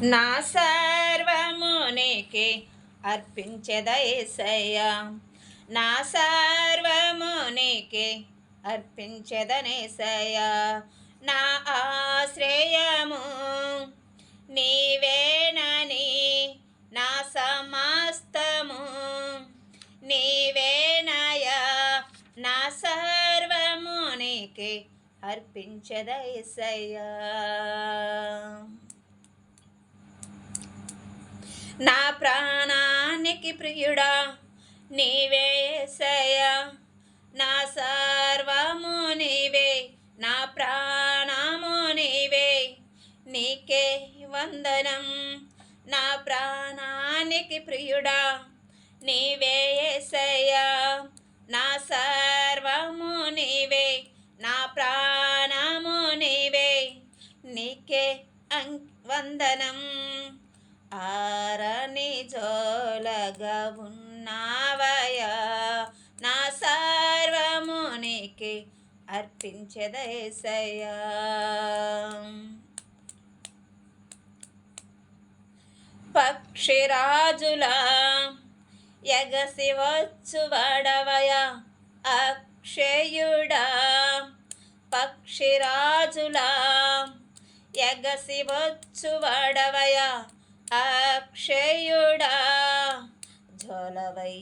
నా సర్వమునికి నీకే నా సర్వమునికి అర్పించదనేసయ్యా నా ఆశ్రయము నీవేనని నా సమస్తము నీవేనయా నా సర్వమునికి అర్పించదయ్యా నా ప్రాణానికి ప్రియుడా నీవే యేసయ్యా నా సర్వము నీవే నా ప్రాణము నీవే నీకే వందనం. నా ప్రాణానికి ప్రియుడా నీవే యేసయ్యా నా సర్వము నీవే నా ప్రాణము నీవే నీకే అం వందనం. ఆరని జోలగా ఉన్నావయా నా సర్వమునికి అర్పించదేశయా అర్పించదేసయ్యా పక్షిరాజులా ఎగసి వచ్చు వడవయా అక్షయుడా పక్షిరాజులా ఎగసి వచ్చు వడవయా అక్షయుడా జోలవై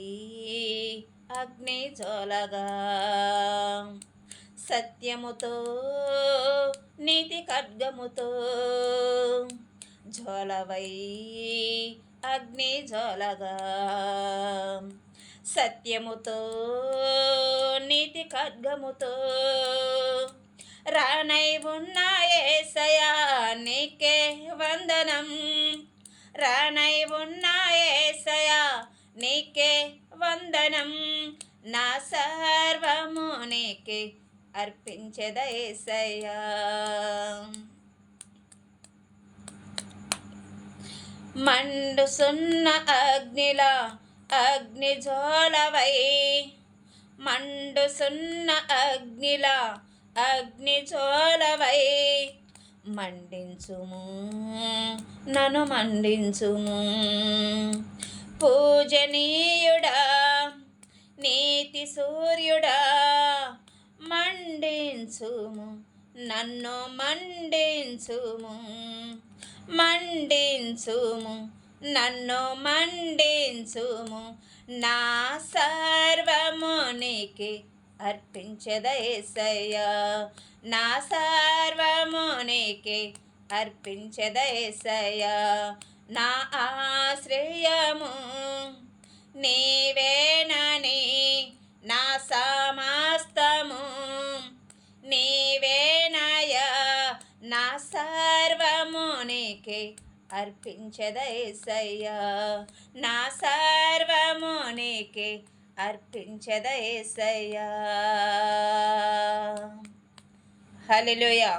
అగ్ని జోలగా. సత్యముతో నీతి ఖడ్గముతో జ్వలవై అగ్ని జ్వలగా సత్యముతో నీతి ఖడ్గముతో రానై ఉన్న నీకే వందనం. రానై ఉన్నాయేసయా నీకే వందనం. నా సర్వము నీకే అర్పించద ఏసయ్యా మండుసున్న అగ్నిల అగ్ని జోలవై మండుసున్న అగ్నిల అగ్ని జోలవై మండించుము నన్ను మండించుము. పూజనీయుడా నీతి సూర్యుడా మండించుము నన్ను మండించుము. మండించుము నన్ను మండించుము. నా సర్వమునికి నీకి నా సర్వము నీకే అర్పించదేసయ్యా నా ఆశ్రయము నీవేనని నా సమస్తము నీవేనయ నా సర్వము నీకే అర్పించదేసయ్యా నా సర్వము నీకే అర్పించదేసయ్యా హల్లెలూయా.